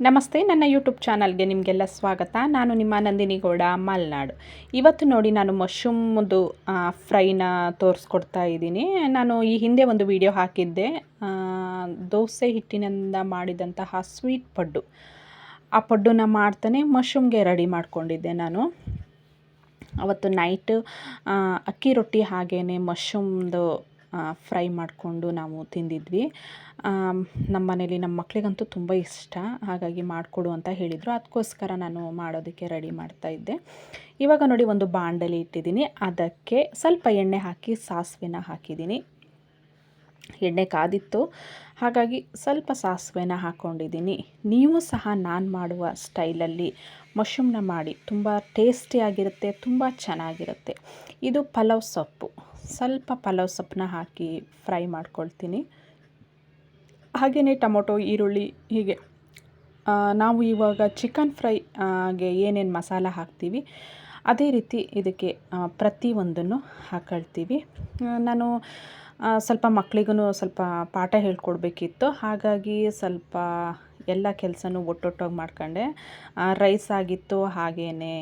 ನಮಸ್ತೆ, ನನ್ನ ಯೂಟ್ಯೂಬ್ ಚಾನಲ್ಗೆ ನಿಮಗೆಲ್ಲ ಸ್ವಾಗತ. ನಾನು ನಿಮ್ಮ ನಂದಿನಿಗೌಡ ಮಲ್ನಾಡು. ಇವತ್ತು ನೋಡಿ ನಾನು ಮಶ್ರೂಮ್ದು ಫ್ರೈನ ತೋರಿಸ್ಕೊಡ್ತಾ ಇದ್ದೀನಿ. ನಾನು ಈ ಹಿಂದೆ ಒಂದು ವಿಡಿಯೋ ಹಾಕಿದ್ದೆ. ದೋಸೆ ಹಿಟ್ಟಿನಿಂದ ಮಾಡಿದಂತಹ ಸ್ವೀಟ್ ಪಡ್ಡು. ಆ ಪಡ್ಡುನ ಮಾಡ್ತಾನೆ, ಮಶ್ರೂಮ್ಗೆ ರೆಡಿ ಮಾಡಿಕೊಂಡಿದ್ದೆ ನಾನು. ಅವತ್ತು ನೈಟ್ ಅಕ್ಕಿ ರೊಟ್ಟಿ ಹಾಗೇ ಮಶ್ರೂಮ್ದು ಫ್ರೈ ಮಾಡಿಕೊಂಡು ನಾವು ತಿಂದಿದ್ವಿ. ನಮ್ಮ ಮನೇಲಿ ನಮ್ಮ ಮಕ್ಕಳಿಗಂತೂ ತುಂಬ ಇಷ್ಟ. ಹಾಗಾಗಿ ಮಾಡಿಕೊಡು ಅಂತ ಹೇಳಿದರು. ಅದಕ್ಕೋಸ್ಕರ ನಾನು ಮಾಡೋದಕ್ಕೆ ರೆಡಿ ಮಾಡ್ತಾ ಇದ್ದೆ. ಇವಾಗ ನೋಡಿ ಒಂದು ಬಾಂಡಲಿ ಇಟ್ಟಿದ್ದೀನಿ. ಅದಕ್ಕೆ ಸ್ವಲ್ಪ ಎಣ್ಣೆ ಹಾಕಿ ಸಾಸಿವೆನ ಹಾಕಿದ್ದೀನಿ. ಎಣ್ಣೆ ಕಾದಿತ್ತು. ಹಾಗಾಗಿ ಸ್ವಲ್ಪ ಸಾಸಿವೆನ ಹಾಕ್ಕೊಂಡಿದ್ದೀನಿ ನೀವು ಸಹ ನಾನು ಮಾಡುವ ಸ್ಟೈಲಲ್ಲಿ ಮಶ್ರೂಮ್ನ ಮಾಡಿ. ತುಂಬ ಟೇಸ್ಟಿಯಾಗಿರುತ್ತೆ ತುಂಬ ಚೆನ್ನಾಗಿರುತ್ತೆ. ಇದು ಪಲಾವ್ ಸೊಪ್ಪು. ಸ್ವಲ್ಪ ಪಲಾವ್ ಸೊಪ್ಪನ್ನ ಹಾಕಿ ಫ್ರೈ ಮಾಡ್ಕೊಳ್ತೀನಿ. ಹಾಗೆಯೇ ಟೊಮೊಟೊ, ಈರುಳ್ಳಿ ಹೀಗೆ. ನಾವು ಇವಾಗ ಚಿಕನ್ ಫ್ರೈ ಗೆ ಏನೇನು ಮಸಾಲ ಹಾಕ್ತೀವಿ, ಅದೇ ರೀತಿ ಇದಕ್ಕೆ ಪ್ರತಿಯೊಂದನ್ನು ಹಾಕೊಳ್ತೀವಿ. ನಾನು ಸ್ವಲ್ಪ ಮಕ್ಕಳಿಗೂ ಸ್ವಲ್ಪ ಪಾಠ ಹೇಳ್ಕೊಡ್ಬೇಕಿತ್ತು. ಹಾಗಾಗಿ ಸ್ವಲ್ಪ ಎಲ್ಲ ಕೆಲಸನೂ ಒಟ್ಟೊಟ್ಟಾಗಿ ಮಾಡ್ಕೊಂಡೆ. ರೈಸ್ ಆಗಿತ್ತು ಹಾಗೆಯೇ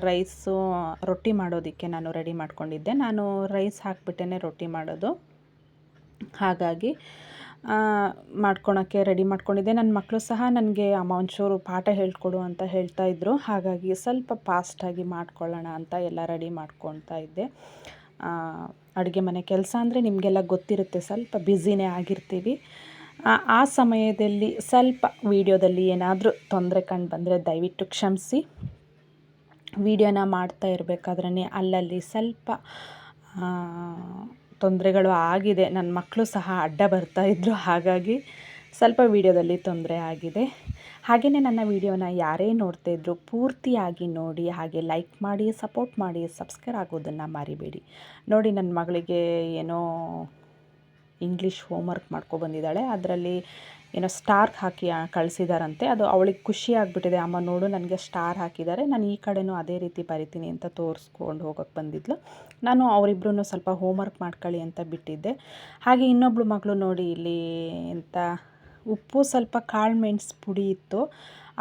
ರೈಸು ರೊಟ್ಟಿ ಮಾಡೋದಕ್ಕೆ ನಾನು ರೆಡಿ ಮಾಡ್ಕೊಂಡಿದ್ದೆ. ನಾನು ರೈಸ್ ಹಾಕ್ಬಿಟ್ಟೇ ರೊಟ್ಟಿ ಮಾಡೋದು. ಹಾಗಾಗಿ ಮಾಡ್ಕೊಳಕ್ಕೆ ರೆಡಿ ಮಾಡ್ಕೊಂಡಿದ್ದೆ. ನನ್ನ ಮಕ್ಕಳು ಸಹ ನನಗೆ ಅಮ್ಮ ಒಂಚೂರು ಪಾಠ ಹೇಳ್ಕೊಡು ಅಂತ ಹೇಳ್ತಾ ಇದ್ದರು ಹಾಗಾಗಿ ಸ್ವಲ್ಪ ಫಾಸ್ಟಾಗಿ ಮಾಡ್ಕೊಳ್ಳೋಣ ಅಂತ ಎಲ್ಲ ರೆಡಿ ಮಾಡ್ಕೊಳ್ತಾ ಇದ್ದೆ. ಅಡುಗೆ ಮನೆ ಕೆಲಸ ಅಂದರೆ ನಿಮಗೆಲ್ಲ ಗೊತ್ತಿರುತ್ತೆ, ಸ್ವಲ್ಪ ಬ್ಯುಸಿನೇ ಆಗಿರ್ತೀವಿ. ಆ- ಆ ಸಮಯದಲ್ಲಿ ಸ್ವಲ್ಪ ವೀಡಿಯೋದಲ್ಲಿ ಏನಾದರೂ ತೊಂದರೆ ಕಂಡು ಬಂದರೆ ದಯವಿಟ್ಟು ಕ್ಷಮಿಸಿ. ವಿಡಿಯೋನ ಮಾಡ್ತಾ ಇರಬೇಕಾದ್ರೆ ಅಲ್ಲಲ್ಲಿ ಸ್ವಲ್ಪ ತೊಂದರೆಗಳು ಆಗಿದೆ. ನನ್ನ ಮಕ್ಕಳು ಸಹ ಅಡ್ಡ ಬರ್ತಾ ಹಾಗಾಗಿ ಸ್ವಲ್ಪ ವಿಡಿಯೋದಲ್ಲಿ ತೊಂದರೆ ಆಗಿದೆ. ಹಾಗೆಯೇ ನನ್ನ ವೀಡಿಯೋನ ಯಾರೇ ನೋಡ್ತಾ ಇದ್ದರೂ ಪೂರ್ತಿಯಾಗಿ ನೋಡಿ, ಹಾಗೆ ಲೈಕ್ ಮಾಡಿ, ಸಪೋರ್ಟ್ ಮಾಡಿ, ಸಬ್ಸ್ಕ್ರೈಬ್ ಆಗೋದನ್ನು ಮರಿಬೇಡಿ. ನೋಡಿ ನನ್ನ ಮಗಳಿಗೆ ಏನೋ ಇಂಗ್ಲೀಷ್ ಹೋಮ್ವರ್ಕ್ ಮಾಡ್ಕೊಬಂದಿದ್ದಾಳೆ ಅದರಲ್ಲಿ ಏನೋ ಸ್ಟಾರ್ ಹಾಕಿ ಕಳಿಸಿದಾರಂತೆ. ಅದು ಅವಳಿಗೆ ಖುಷಿ ಆಗಿಬಿಟ್ಟಿದೆ. ಅಮ್ಮ, ನೋಡು, ನನಗೆ ಸ್ಟಾರ್ ಹಾಕಿದ್ದಾರೆ ನಾನು ಈ ಕಡೆನೂ ಅದೇ ರೀತಿ ಬರಿತೀನಿ ಅಂತ ತೋರಿಸ್ಕೊಂಡು ಹೋಗೋಕ್ಕೆ ಬಂದಿದ್ಲು. ನಾನು ಅವರಿಬ್ರು ಸ್ವಲ್ಪ ಹೋಮ್ವರ್ಕ್ ಮಾಡ್ಕೊಳ್ಳಿ ಅಂತ ಬಿಟ್ಟಿದ್ದೆ. ಹಾಗೆ ಇನ್ನೊಬ್ಳು ಮಗಳು ನೋಡಿ ಇಲ್ಲಿ ಎಂತ, ಉಪ್ಪು ಸ್ವಲ್ಪ ಕಾಳು ಮೆಣಸು ಪುಡಿ ಇತ್ತು.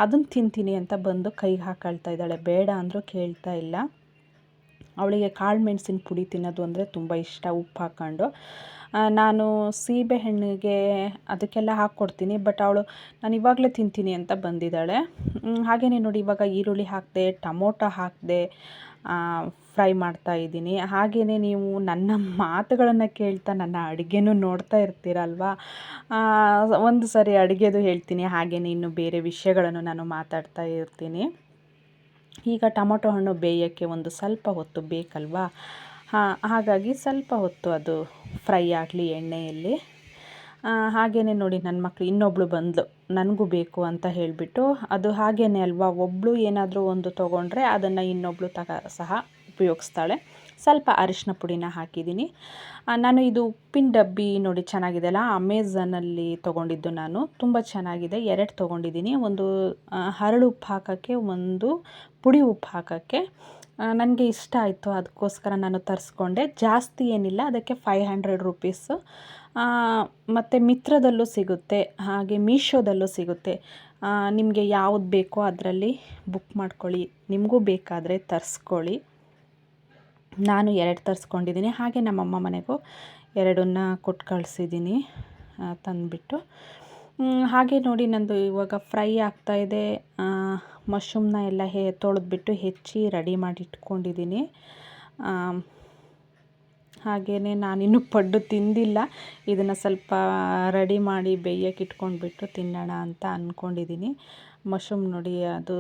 ಅದನ್ನು ತಿಂತೀನಿ ಅಂತ ಬಂದು ಕೈಗೆ ಹಾಕಳ್ತಾ ಇದ್ದಾಳೆ. ಬೇಡ ಅಂದರೂ ಕೇಳ್ತಾ ಇಲ್ಲ. ಅವಳಿಗೆ ಕಾಳು ಮೆಣಸಿನ ಪುಡಿ ತಿನ್ನೋದು ಅಂದರೆ ತುಂಬ ಇಷ್ಟ, ಉಪ್ಪು ಹಾಕ್ಕೊಂಡು. ನಾನು ಸೀಬೆಹಣ್ಣಿಗೆ ಅದಕ್ಕೆಲ್ಲ ಹಾಕ್ಕೊಡ್ತೀನಿ, ಬಟ್ ಅವಳು, ನಾನು ಇವಾಗಲೇ ತಿಂತೀನಿ ಅಂತ ಬಂದಿದ್ದಾಳೆ. ಹಾಗೆಯೇ ನೋಡಿ, ಇವಾಗ ಈರುಳ್ಳಿ ಹಾಕಿದೆ, ಟೊಮೊಟೊ ಹಾಕಿದೆ ಫ್ರೈ ಮಾಡ್ತಾ ಇದ್ದೀನಿ. ಹಾಗೆಯೇ ನೀವು ನನ್ನ ಮಾತುಗಳನ್ನು ಕೇಳ್ತಾ, ನನ್ನ ಅಡುಗೆನೂ ನೋಡ್ತಾ ಇರ್ತೀರಲ್ವಾ? ಒಂದು ಸರಿ ಅಡುಗೆದು ಹೇಳ್ತೀನಿ ಹಾಗೆಯೇ ಇನ್ನು ಬೇರೆ ವಿಷಯಗಳನ್ನು ನಾನು ಮಾತಾಡ್ತಾ ಇರ್ತೀನಿ. ಈಗ ಟೊಮೊಟೊ ಹಣ್ಣು ಬೇಯೋಕ್ಕೆ ಒಂದು ಸ್ವಲ್ಪ ಹೊತ್ತು ಬೇಕಲ್ವಾ? ಹಾಗಾಗಿ ಸ್ವಲ್ಪ ಹೊತ್ತು ಅದು ಫ್ರೈ ಆಗಲಿ ಎಣ್ಣೆಯಲ್ಲಿ. ಹಾಗೆಯೇ ನೋಡಿ ನನ್ನ ಮಕ್ಕಳು ಇನ್ನೊಬ್ಳು ಬಂದಳು ನನಗೂ ಬೇಕು ಅಂತ ಹೇಳಿಬಿಟ್ಟು ಅದು ಹಾಗೇ ಅಲ್ವಾ? ಒಬ್ಬಳು ಏನಾದರೂ ಒಂದು ತೊಗೊಂಡ್ರೆ ಅದನ್ನು ಇನ್ನೊಬ್ಳು ತಗ, ಸಹ ಉಪಯೋಗಿಸ್ತಾಳೆ. ಸ್ವಲ್ಪ ಅರಿಶಿನ ಪುಡಿನ ಹಾಕಿದ್ದೀನಿ. ನಾನು ಇದು ಉಪ್ಪಿನ ಡಬ್ಬಿ ನೋಡಿ ಚೆನ್ನಾಗಿದೆ ಅಲ್ಲ ಅಮೆಝಾನಲ್ಲಿ ತೊಗೊಂಡಿದ್ದು ನಾನು. ತುಂಬ ಚೆನ್ನಾಗಿದೆ. ಎರಡು ತೊಗೊಂಡಿದ್ದೀನಿ. ಒಂದು ಹರಳು ಉಪ್ಪು ಹಾಕೋಕ್ಕೆ, ಒಂದು ಪುಡಿ ಉಪ್ಪು ಹಾಕೋಕ್ಕೆ. ನನಗೆ ಇಷ್ಟ ಆಯಿತು. ಅದಕ್ಕೋಸ್ಕರ ನಾನು ತರಿಸ್ಕೊಂಡೆ. ಜಾಸ್ತಿ ಏನಿಲ್ಲ, ಅದಕ್ಕೆ ಫೈವ್ ಹಂಡ್ರೆಡ್ ರುಪೀಸು ಮತ್ತು ಮಿತ್ರದಲ್ಲೂ ಸಿಗುತ್ತೆ, ಹಾಗೆ ಮೀಶೋದಲ್ಲೂ ಸಿಗುತ್ತೆ. ನಿಮಗೆ ಯಾವುದು ಬೇಕೋ ಅದರಲ್ಲಿ ಬುಕ್ ಮಾಡ್ಕೊಳ್ಳಿ. ನಿಮಗೂ ಬೇಕಾದರೆ ತರಿಸ್ಕೊಳ್ಳಿ. ನಾನು ಎರಡು ತರಿಸ್ಕೊಂಡಿದ್ದೀನಿ. ಹಾಗೆ ನಮ್ಮಮ್ಮ ಮನೆಗೂ ಎರಡನ್ನ ಕೊಟ್ಟು ಕಳಿಸಿದ್ದೀನಿ ತಂದುಬಿಟ್ಟು. ಹಾಗೆ ನೋಡಿ ನಂದು ಇವಾಗ ಫ್ರೈ ಆಗ್ತಾಯಿದೆ ಮಶ್ರೂಮ್ನ ಎಲ್ಲ ಹೇ, ತೊಳೆದ್ಬಿಟ್ಟು ಹೆಚ್ಚಿ ರೆಡಿ ಮಾಡಿ ಇಟ್ಕೊಂಡಿದ್ದೀನಿ. ಹಾಗೇ ನಾನಿನ್ನೂ ಪಡ್ಡು ತಿಂದಿಲ್ಲ. ಇದನ್ನು ಸ್ವಲ್ಪ ರೆಡಿ ಮಾಡಿ ಬೇಯಕ್ಕೆ ಇಟ್ಕೊಂಡ್ಬಿಟ್ಟು ತಿನ್ನೋಣ ಅಂತ ಅಂದ್ಕೊಂಡಿದ್ದೀನಿ ಮಶ್ರೂಮ್ ನೋಡಿ ಅದು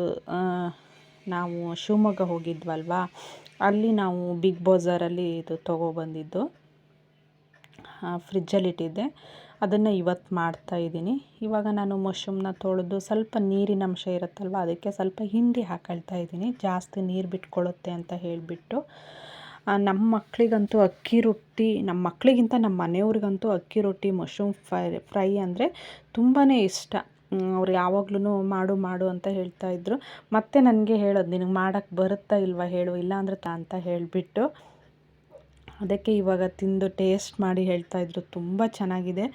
ನಾವು ಶಿವಮೊಗ್ಗ ಹೋಗಿದ್ವಲ್ವ? ಅಲ್ಲಿ ನಾವು ಬಿಗ್ ಬಜಾರಲ್ಲಿ ಇದು ತೊಗೊಬಂದಿದ್ದು ಫ್ರಿಜ್ಜಲ್ಲಿ ಇಟ್ಟಿದ್ದೆ. ಅದನ್ನು ಇವತ್ತು ಮಾಡ್ತಾ ಇದ್ದೀನಿ. ಇವಾಗ ನಾನು ಮಶ್ರೂಮ್ನ ತೊಳೆದು ಸ್ವಲ್ಪ ನೀರಿನ ಅಂಶ ಇರುತ್ತಲ್ವ, ಅದಕ್ಕೆ ಸ್ವಲ್ಪ ಹಿಂಡಿ ಹಾಕೊಳ್ತಾ ಇದ್ದೀನಿ. ಜಾಸ್ತಿ ನೀರು ಬಿಟ್ಕೊಳ್ಳುತ್ತೆ ಅಂತ ಹೇಳಿಬಿಟ್ಟು. ನಮ್ಮ ಮಕ್ಕಳಿಗಂತೂ ಅಕ್ಕಿ ರೊಟ್ಟಿ ನಮ್ಮ ಮಕ್ಕಳಿಗಿಂತ ನಮ್ಮ ಮನೆಯವ್ರಿಗಂತೂ ಅಕ್ಕಿ ರೊಟ್ಟಿ ಮಶ್ರೂಮ್ ಫ್ರೈ ಫ್ರೈ ಅಂದರೆ ತುಂಬಾ ಇಷ್ಟ. ಅವ್ರು ಯಾವಾಗ್ಲೂ ಮಾಡು ಮಾಡು ಅಂತ ಹೇಳ್ತಾ ಇದ್ರು. ಮತ್ತೆ ನನಗೆ ಹೇಳೋದು, ನಿನಗೆ ಮಾಡೋಕ್ಕೆ ಬರುತ್ತಾ ಇಲ್ವಾ ಹೇಳು, ಇಲ್ಲ ಅಂದ್ರೆ ತಾ ಅಂತ ಹೇಳಿಬಿಟ್ಟು ಅದಕ್ಕೆ ಇವಾಗ ತಿಂದು ಟೇಸ್ಟ್ ಮಾಡಿ ಹೇಳ್ತಾ ಇದ್ರು. ತುಂಬ ಚೆನ್ನಾಗಿದೆ.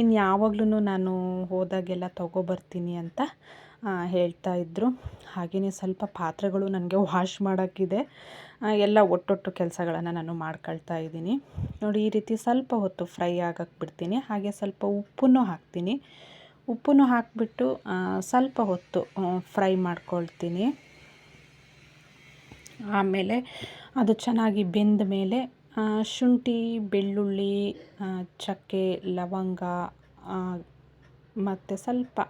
ಇನ್ನು ಯಾವಾಗ್ಲೂ ನಾನು ಹೋದಾಗೆಲ್ಲ ತೊಗೊಬರ್ತೀನಿ ಅಂತ ಹೇಳ್ತಾ ಇದ್ರು. ಹಾಗೆಯೇ ಸ್ವಲ್ಪ ಪಾತ್ರೆಗಳು ನನಗೆ ವಾಶ್ ಮಾಡೋಕ್ಕಿದೆ. ಎಲ್ಲ ಒಟ್ಟೊಟ್ಟು ಕೆಲಸಗಳನ್ನು ನಾನು ಮಾಡ್ಕೊಳ್ತಾ ಇದ್ದೀನಿ. ನೋಡಿ, ಈ ರೀತಿ ಸ್ವಲ್ಪ ಹೊತ್ತು ಫ್ರೈ ಆಗಕ್ಕೆ ಬಿಡ್ತೀನಿ. ಹಾಗೆ ಸ್ವಲ್ಪ ಉಪ್ಪನ್ನು ಹಾಕ್ತೀನಿ. ಉಪ್ಪನ್ನು ಹಾಕಿಬಿಟ್ಟು ಸ್ವಲ್ಪ ಹೊತ್ತು ಫ್ರೈ ಮಾಡ್ಕೊಳ್ತೀನಿ. ಆಮೇಲೆ ಅದು ಚೆನ್ನಾಗಿ ಬೆಂದ ಮೇಲೆ ಶುಂಠಿ, ಬೆಳ್ಳುಳ್ಳಿ ಚಕ್ಕೆ, ಲವಂಗ ಮತ್ತು ಸ್ವಲ್ಪ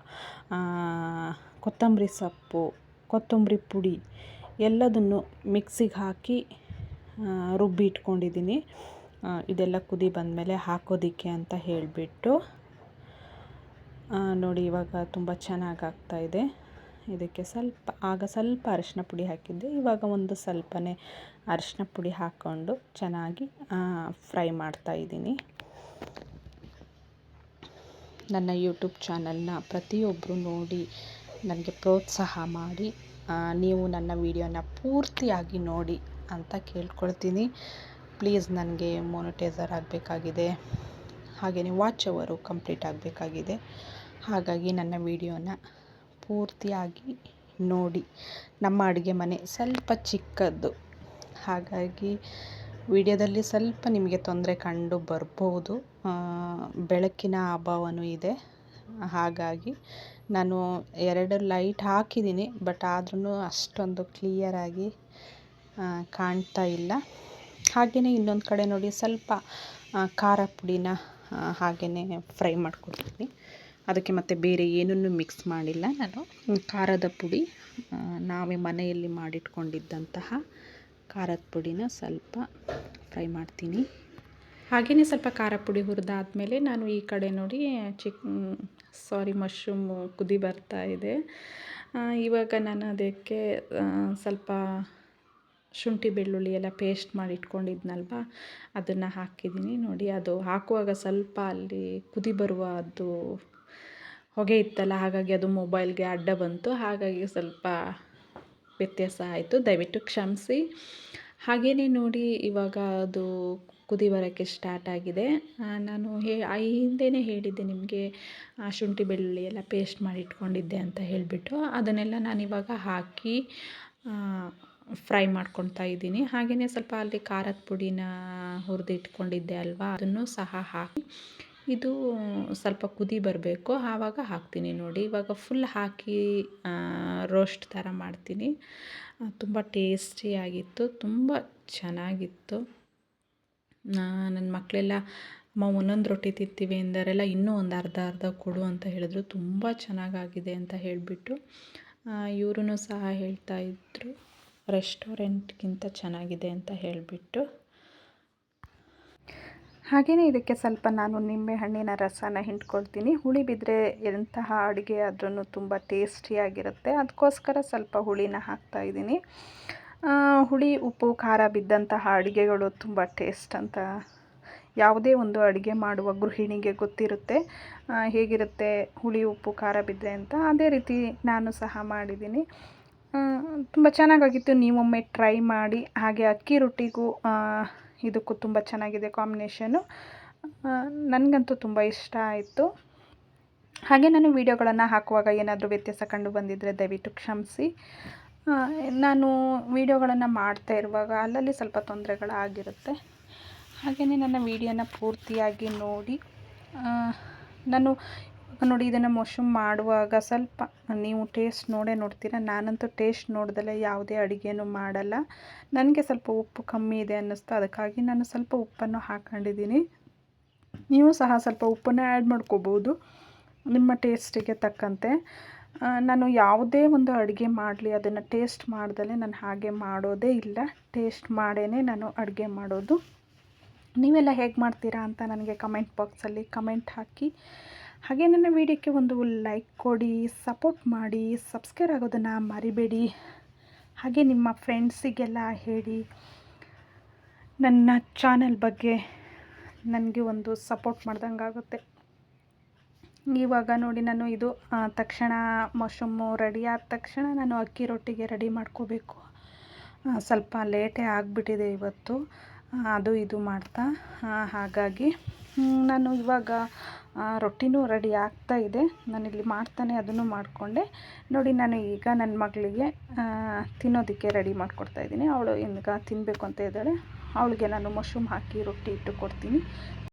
ಕೊತ್ತಂಬರಿ ಸೊಪ್ಪು, ಕೊತ್ತಂಬರಿ ಪುಡಿ ಎಲ್ಲದನ್ನು ಮಿಕ್ಸಿಗೆ ಹಾಕಿ ರುಬ್ಬಿ ಇಟ್ಕೊಂಡಿದ್ದೀನಿ ಇದೆಲ್ಲ ಕುದಿ ಬಂದಮೇಲೆ ಹಾಕೋದಕ್ಕೆ ಅಂತ ಹೇಳಿಬಿಟ್ಟು. ನೋಡಿ, ಇವಾಗ ತುಂಬ ಚೆನ್ನಾಗಿ ಇದೆ. ಇದಕ್ಕೆ ಸ್ವಲ್ಪ, ಆಗ ಸ್ವಲ್ಪ ಅರಿಶಿನ ಪುಡಿ ಹಾಕಿದ್ದೆ. ಇವಾಗ ಒಂದು ಸ್ವಲ್ಪನೇ ಅರಿಶಿನ ಪುಡಿ ಹಾಕ್ಕೊಂಡು ಚೆನ್ನಾಗಿ ಫ್ರೈ ಮಾಡ್ತಾಯಿದ್ದೀನಿ ನನ್ನ ಯೂಟ್ಯೂಬ್ ಚಾನಲ್ನ ಪ್ರತಿಯೊಬ್ಬರು ನೋಡಿ ನನಗೆ ಪ್ರೋತ್ಸಾಹ ಮಾಡಿ ನೀವು ನನ್ನ ವಿಡಿಯೋನ ಪೂರ್ತಿಯಾಗಿ ನೋಡಿ ಅಂತ ಕೇಳ್ಕೊಳ್ತೀನಿ. ಪ್ಲೀಸ್ ನನಗೆ ಮೊನಿಟೈಸರ್ ಆಗಬೇಕಾಗಿದೆ. ಹಾಗೆಯೇ ವಾಚ್ ಅವರು ಕಂಪ್ಲೀಟ್ ಆಗಬೇಕಾಗಿದೆ. ಹಾಗಾಗಿ ನನ್ನ ವಿಡಿಯೋನ ಪೂರ್ತಿಯಾಗಿ ನೋಡಿ. ನಮ್ಮ ಅಡುಗೆ ಮನೆ ಸ್ವಲ್ಪ ಚಿಕ್ಕದ್ದು. ಹಾಗಾಗಿ ವಿಡಿಯೋದಲ್ಲಿ ಸ್ವಲ್ಪ ನಿಮಗೆ ತೊಂದರೆ ಕಂಡು ಬರ್ಬೋದು. ಬೆಳಕಿನ ಅಭಾವನೂ ಇದೆ. ಹಾಗಾಗಿ ನಾನು ಎರಡು ಲೈಟ್ ಹಾಕಿದ್ದೀನಿ, ಬಟ್ ಆದ್ರೂ ಅಷ್ಟೊಂದು ಕ್ಲಿಯರಾಗಿ ಕಾಣ್ತಾ ಇಲ್ಲ. ಹಾಗೆಯೇ ಇನ್ನೊಂದು ಕಡೆ ನೋಡಿ ಸ್ವಲ್ಪ ಖಾರ ಪುಡಿನ ಹಾಗೆಯೇ ಫ್ರೈ ಮಾಡ್ಕೊಡ್ತೀನಿ. ಅದಕ್ಕೆ ಮತ್ತೆ ಬೇರೆ ಏನನ್ನು ಮಿಕ್ಸ್ ಮಾಡಿಲ್ಲ ನಾನು. ಖಾರದ ಪುಡಿ. ನಾವೇ ಮನೆಯಲ್ಲಿ ಮಾಡಿಟ್ಕೊಂಡಿದ್ದಂತಹ ಖಾರದ ಪುಡಿನ ಸ್ವಲ್ಪ ಫ್ರೈ ಮಾಡ್ತೀನಿ. ಹಾಗೆಯೇ ಸ್ವಲ್ಪ ಖಾರ ಪುಡಿ ಹುರಿದಾದ್ಮೇಲೆ ನಾನು ಈ ಕಡೆ ನೋಡಿ, ಚಿಕ್ ಸಾರಿ ಮಶ್ರೂಮ್ ಕುದಿ ಬರ್ತಾ ಇದೆ. ಇವಾಗ ನಾನು ಅದಕ್ಕೆ ಸ್ವಲ್ಪ ಶುಂಠಿ, ಬೆಳ್ಳುಳ್ಳಿ ಎಲ್ಲ ಪೇಸ್ಟ್ ಮಾಡಿ ಇಟ್ಕೊಂಡಿದ್ನಲ್ವ ಅದನ್ನು ಹಾಕಿದ್ದೀನಿ. ನೋಡಿ, ಅದು ಹಾಕುವಾಗ ಸ್ವಲ್ಪ ಅಲ್ಲಿ ಕುದಿ ಬರುವ ಅದು ಹೊಗೆ ಇತ್ತಲ್ಲ, ಹಾಗಾಗಿ ಅದು ಮೊಬೈಲ್ಗೆ ಅಡ್ಡ ಬಂತು. ಹಾಗಾಗಿ ಸ್ವಲ್ಪ ವ್ಯತ್ಯಾಸ ಆಯಿತು. ದಯವಿಟ್ಟು ಕ್ಷಮಿಸಿ. ಹಾಗೆಯೇ ನೋಡಿ, ಇವಾಗ ಅದು ಕುದಿ ಬರೋಕ್ಕೆ ಸ್ಟಾರ್ಟ್ ಆಗಿದೆ ನಾನು ಹೇ ಹಿಂದೆಯೇ ಹೇಳಿದ್ದೆ ನಿಮಗೆ ಶುಂಠಿ ಬೆಳ್ಳುಳ್ಳಿ ಎಲ್ಲ ಪೇಸ್ಟ್ ಮಾಡಿ ಇಟ್ಕೊಂಡಿದ್ದೆ ಅಂತ ಹೇಳಿಬಿಟ್ಟು. ಅದನ್ನೆಲ್ಲ ನಾನು ಇವಾಗ ಹಾಕಿ ಫ್ರೈ ಮಾಡ್ಕೊಳ್ತಾ ಇದ್ದೀನಿ. ಹಾಗೆಯೇ ಸ್ವಲ್ಪ ಅಲ್ಲಿ ಖಾರದ ಪುಡಿನ ಹುರಿದಿಟ್ಕೊಂಡಿದ್ದೆ ಅಲ್ವಾ, ಅದನ್ನು ಸಹ ಹಾಕಿ. ಇದು ಸ್ವಲ್ಪ ಕುದಿ ಬರಬೇಕು. ಆವಾಗ ಹಾಕ್ತೀನಿ ನೋಡಿ. ಇವಾಗ ಫುಲ್ ಹಾಕಿ ರೋಸ್ಟ್ ಥರ ಮಾಡ್ತೀನಿ. ತುಂಬ ಟೇಸ್ಟಿಯಾಗಿತ್ತು ತುಂಬ ಚೆನ್ನಾಗಿತ್ತು. ನನ್ನ ಮಕ್ಕಳೆಲ್ಲ ಅಮ್ಮ ಒಂದೊಂದು ರೊಟ್ಟಿ ತಿಂತೀವಿ ಎಂದರೆಲ್ಲ ಇನ್ನೂ ಒಂದು ಅರ್ಧ ಅರ್ಧ ಕೊಡು ಅಂತ ಹೇಳಿದ್ರು. ತುಂಬ ಚೆನ್ನಾಗಾಗಿದೆ ಅಂತ ಹೇಳಿಬಿಟ್ಟು ಇವ್ರೂ ಸಹ ಹೇಳ್ತಾ ಇದ್ದರು ರೆಸ್ಟೋರೆಂಟ್ಗಿಂತ ಚೆನ್ನಾಗಿದೆ ಅಂತ ಹೇಳಿಬಿಟ್ಟು. ಹಾಗೆಯೇ ಇದಕ್ಕೆ ಸ್ವಲ್ಪ ನಾನು ನಿಂಬೆಹಣ್ಣಿನ ರಸನ ಹಿಂಡ್ಕೊಳ್ತೀನಿ. ಹುಳಿ ಬಿದ್ದರೆ ಎಂತಹ ಅಡುಗೆ ಆದ್ರೂ ತುಂಬ ಟೇಸ್ಟಿಯಾಗಿರುತ್ತೆ ಅದಕ್ಕೋಸ್ಕರ ಸ್ವಲ್ಪ ಹುಳಿನ ಹಾಕ್ತಾಯಿದ್ದೀನಿ ಹುಳಿ, ಉಪ್ಪು, ಖಾರ ಬಿದ್ದಂತಹ ಅಡುಗೆಗಳು ತುಂಬ ಟೇಸ್ಟ್ ಅಂತ ಯಾವುದೇ ಒಂದು ಅಡುಗೆ ಮಾಡುವ ಗೃಹಿಣಿಗೆ ಗೊತ್ತಿರುತ್ತೆ. ಹೇಗಿರುತ್ತೆ ಹುಳಿ, ಉಪ್ಪು, ಖಾರ ಬಿದ್ದರೆ ಅಂತ ಅದೇ ರೀತಿ ನಾನು ಸಹ ಮಾಡಿದ್ದೀನಿ. ತುಂಬ ಚೆನ್ನಾಗಾಗಿತ್ತು. ನೀವೊಮ್ಮೆ ಟ್ರೈ ಮಾಡಿ. ಹಾಗೆ ಅಕ್ಕಿ ರೊಟ್ಟಿಗೂ ಇದಕ್ಕೂ ತುಂಬ ಚೆನ್ನಾಗಿದೆ ಕಾಂಬಿನೇಷನು. ನನಗಂತೂ ತುಂಬ ಇಷ್ಟ ಆಯಿತು. ಹಾಗೆ ನಾನು ವೀಡಿಯೋಗಳನ್ನು ಹಾಕುವಾಗ ಏನಾದರೂ ವ್ಯತ್ಯಾಸ ಕಂಡು ಬಂದಿದ್ದರೆ ದಯವಿಟ್ಟು ಕ್ಷಮಿಸಿ. ನಾನು ವೀಡಿಯೋಗಳನ್ನು ಮಾಡ್ತಾ ಇರುವಾಗ ಅಲ್ಲಲ್ಲಿ ಸ್ವಲ್ಪ ತೊಂದರೆಗಳಾಗಿರುತ್ತೆ. ಹಾಗೆಯೇ ನನ್ನ ವೀಡಿಯೋನ ಪೂರ್ತಿಯಾಗಿ ನೋಡಿ. ನಾನು ನೋಡಿ ಇದನ್ನು ಮಶ್ರೂಮ್ ಮಾಡುವಾಗ ಸ್ವಲ್ಪ ನೀವು ಟೇಸ್ಟ್ ನೋಡೇ ನೋಡ್ತೀರ? ನಾನಂತೂ ಟೇಸ್ಟ್ ನೋಡ್ದಲೇ ಯಾವುದೇ ಅಡುಗೆನೂ ಮಾಡಲ್ಲ. ನನಗೆ ಸ್ವಲ್ಪ ಉಪ್ಪು ಕಮ್ಮಿ ಇದೆ ಅನ್ನಿಸ್ತು. ಅದಕ್ಕಾಗಿ ನಾನು ಸ್ವಲ್ಪ ಉಪ್ಪನ್ನು ಹಾಕ್ಕೊಂಡಿದ್ದೀನಿ ನೀವು ಸಹ ಸ್ವಲ್ಪ ಉಪ್ಪನ್ನು ಆ್ಯಡ್ ಮಾಡ್ಕೋಬೋದು. ನಿಮ್ಮ ಟೇಸ್ಟಿಗೆ ತಕ್ಕಂತೆ. ನಾನು ಯಾವುದೇ ಒಂದು ಅಡುಗೆ ಮಾಡಲಿ, ಅದನ್ನು ಟೇಸ್ಟ್ ಮಾಡ್ದಲೇ ನಾನು ಹಾಗೆ ಮಾಡೋದೇ ಇಲ್ಲ. ಟೇಸ್ಟ್ ಮಾಡೇ ನಾನು ಅಡುಗೆ ಮಾಡೋದು. ನೀವೆಲ್ಲ ಹೇಗೆ ಮಾಡ್ತೀರಾ ಅಂತ ನನಗೆ ಕಮೆಂಟ್ ಬಾಕ್ಸಲ್ಲಿ ಕಮೆಂಟ್ ಹಾಕಿ. ಹಾಗೆ ನನ್ನ ವಿಡಿಯೋಕ್ಕೆ ಒಂದು ಲೈಕ್ ಕೊಡಿ ಸಪೋರ್ಟ್ ಮಾಡಿ ಸಬ್ಸ್ಕ್ರೈಬ್ ಆಗೋದನ್ನು ಮರಿಬೇಡಿ. ಹಾಗೆ ನಿಮ್ಮ ಫ್ರೆಂಡ್ಸಿಗೆಲ್ಲ ಹೇಳಿ, ನನ್ನ ಚಾನಲ್ ಬಗ್ಗೆ ನನಗೆ ಒಂದು ಸಪೋರ್ಟ್ ಮಾಡ್ದಂಗೆ ಆಗುತ್ತೆ. ಇವಾಗ ನೋಡಿ ನಾನು ಇದು ತಕ್ಷಣ ಮಶ್ರೂಮು ರೆಡಿ ಆದ ತಕ್ಷಣ ನಾನು ಅಕ್ಕಿ ರೊಟ್ಟಿಗೆ ರೆಡಿ ಮಾಡ್ಕೋಬೇಕು. ಸ್ವಲ್ಪ ಲೇಟೇ ಆಗಿಬಿಟ್ಟಿದೆ ಇವತ್ತು. ಅದು ಇದು ಮಾಡ್ತಾ ಹಾಗಾಗಿ ನಾನು ಇವಾಗ ರೊಟ್ಟಿನೂ ರೆಡಿ ಆಗ್ತಾ ಇದೆ. ನಾನಿಲ್ಲಿ ಮಾಡ್ತಾನೆ, ಅದನ್ನು ಮಾಡಿಕೊಂಡೆ. ನೋಡಿ, ನಾನು ಈಗ ನನ್ನ ಮಗಳಿಗೆ ತಿನ್ನೋದಕ್ಕೆ ರೆಡಿ ಮಾಡಿಕೊಡ್ತಾ ಇದ್ದೀನಿ. ಅವಳು ಈಗ ತಿನ್ನಬೇಕು ಅಂತ ಇದ್ದಾಳೆ. ಅವಳಿಗೆ ನಾನು ಮಶ್ರೂಮ್ ಹಾಕಿ ರೊಟ್ಟಿ ಇಟ್ಟು ಕೊಡ್ತೀನಿ.